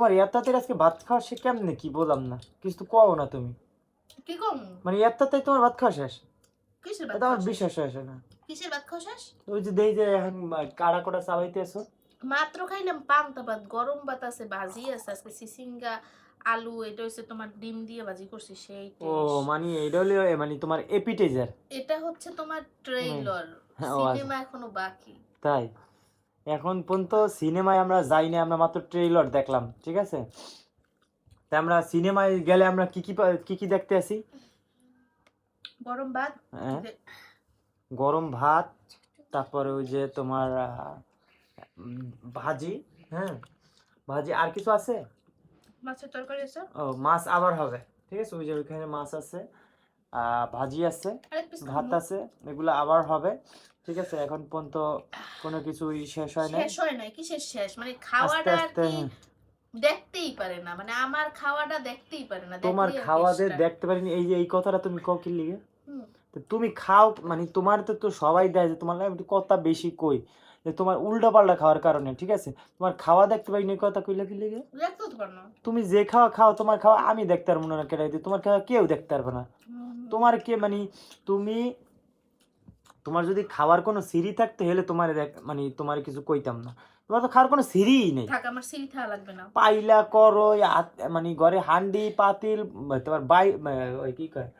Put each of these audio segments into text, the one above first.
তোমার আজকে ভাত খাওয়া সে কেমনে? কি বললাম না? কিছু তো কও না তুমি। কি কম? মানে তোমার ভাত খাওয়া শেষ? কিসের ভাত আমার বিশ্বাস আসে না। কিসের ভাত খাওয়া শেষ? ওই যে দেই যে এখন কাড়া কোটা মাত্র খাইলাম পান্তা ভাত গরম ভাত আছে ভাজি আছে আজকে সিসিঙ্গা আলু এটা হচ্ছে তোমার ডিম দিয়ে ভাজি করছি সেই ও মানে এটা হলো মানে তোমার এপিটাইজার এটা হচ্ছে তোমার ট্রেইলার হ্যাঁ। সিনেমা এখনও বাকি। তাই? এখন পর্যন্ত সিনেমায় আমরা যাই না আমরা মাত্র ট্রেইলার দেখলাম ঠিক আছে? তা আমরা সিনেমায় গেলে আমরা কি কি কি কি দেখতে আসি? গরম ভাত হ্যাঁ। গরম ভাত তারপরে ওই যে তোমার ভাজি হ্যাঁ? ভাজি আর কিছু আছে? মাছের তরকারি আছে। ও মাছ আবার হবে ঠিক আছে? ওই যে ওইখানে মাছ আছে আহ, ভাজি আছে ভাত আছে এগুলো আবার হবে। ঠিক আছে এখন পর্যন্ত কোনো কিছুই শেষ হয় না শেষ হয় নাই কিসের শেষ শেষ? মানে খাওয়াটা আর কি দেখতেই পারে না মানে আমার খাওয়াটা দেখতেই পারে না তোমার খাওয়া যে দেখতে পারিনি এই যে এই কথাটা তুমি কও কি লিগে? তুমি খাও মানে তোমার তো তো সবাই দেয় যে তোমার একটু কথা বেশি কই যে তোমার উল্টা পাল্টা খাওয়ার কারণে ঠিক আছে? তোমার খাওয়া দেখতে পারিনি এই কথা কইলে কি লিগে? না। তুমি যে খাওয়া খাও তোমার খাওয়া আমি দেখতে পারব না কেটে তোমার খাওয়া কেউ দেখতে পারবে না। তোমার কে মানে তুমি তোমার যদি খাওয়ার কোনো সিঁড়ি থাকতে হলে তোমার মানে তোমার কিছু কইতাম না তোমার তো খাওয়ার কোনো সিঁড়িই নেই থাক আমার সিঁড়ি থাকা লাগবে না পাইলা করো মানে ঘরে হান্ডি পাতিল তোমার বাই ওই কি কয়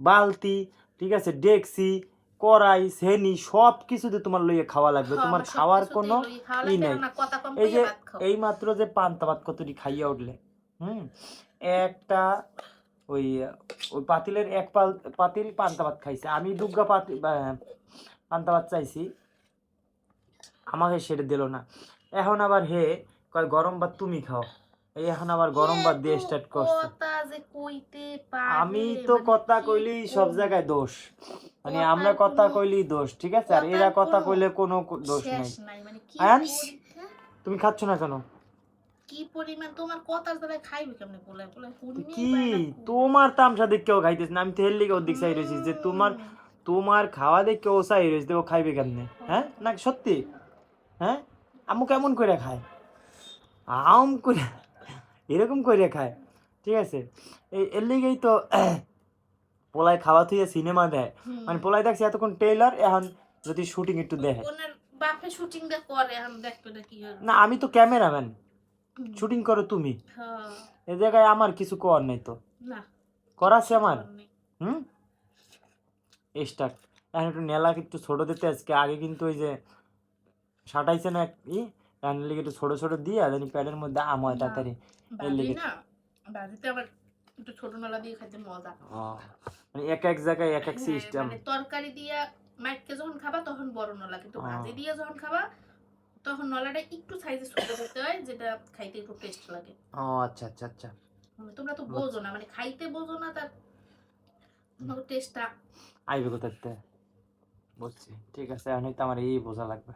বালতি ঠিক আছে ডেকসি কড়াই সেনি সব কিছুতে তোমার লইয়ে খাওয়া লাগবে হ্যাঁ, তোমার খাওয়ার কোনো ই নাই। এই যে। এই মাত্র যে পান্তা ভাত কতটি খাইয়া উঠলে হুম একটা ওই ওই পাতিলের এক পাল পাতিল পান্তা ভাত খাইছে। আমি দুর্গা পাতি পান্তা ভাত চাইছি। আমাকে সেটা দিল না। এখন আবার হে কয় গরম ভাত তুমি খাও। এই এখন আবার গরম ভাত দিয়ে স্টার্ট করছে। আমি তো মানে কথা কইলি সব জায়গায় দোষ। মানে আমরা কথা কইলি দোষ ঠিক আছে? আর এরা কথা কইলে কোনো দোষ নাই। মানে? তুমি খাচ্ছ না কেন? কি পরিমাণ তোমার কথার দ্বারা খাইবে কেমনে বলে বলে কি। তোমার তামসা দেখে কেউ খাইতেছ না আমি তো হেললি ওর দিক চাই রয়েছি যে তোমার তোমার খাওয়া দেখে ও চাই রয়েছে ও খাইবে কেমনে হ্যাঁ? না সত্যি? হ্যাঁ? আমু কেমন করে খায়? আম করে এরকম করে খায় ঠিক আছে? এই এর লিগেই তো পোলায় খাওয়া থুয়ে সিনেমা দেয়। মানে পোলায় দেখছি এতক্ষণ টেইলার এখন যদি শুটিং একটু দেখে। বাপে শুটিং করে এখন দেখবে না কি না আমি তো ক্যামেরাম্যান। শুটিং করো তুমি। হ্যাঁ, এ জায়গায় আমার কিছু কর নেই তো। করাছে আমার? হুম? স্টার্ট এখন একটু নেলা একটু ছোট দিতে আজকে আগে কিন্তু ওই যে সাটাইছে না ই এখন লিগে একটু ছোট ছোট দিয়ে জানি প্যাডের মধ্যে আম হয় তাড়াতাড়ি। বাজি লেগে- আবার একটু ছোট নলা দিয়ে খাইতে মজা। মানে এক এক জায়গায় এক এক হ্যাঁ, সিস্টেম মানে তরকারি দিয়ে মাইককে যখন খাবা তখন বড় নলা কিন্তু। ভাজি দিয়ে যখন খাবা তখন নলাটা একটু সাইজে ছোট করতে হয় যেটা খাইতে একটু টেস্ট লাগে। ও আচ্ছা আচ্ছা আচ্ছা। তোমরা তো বোঝো না মানে খাইতে বোঝো না তার টেস্টটা আইবে কোথাতে বুঝছি। ঠিক আছে এখন তো আমার এই বোঝা লাগবে।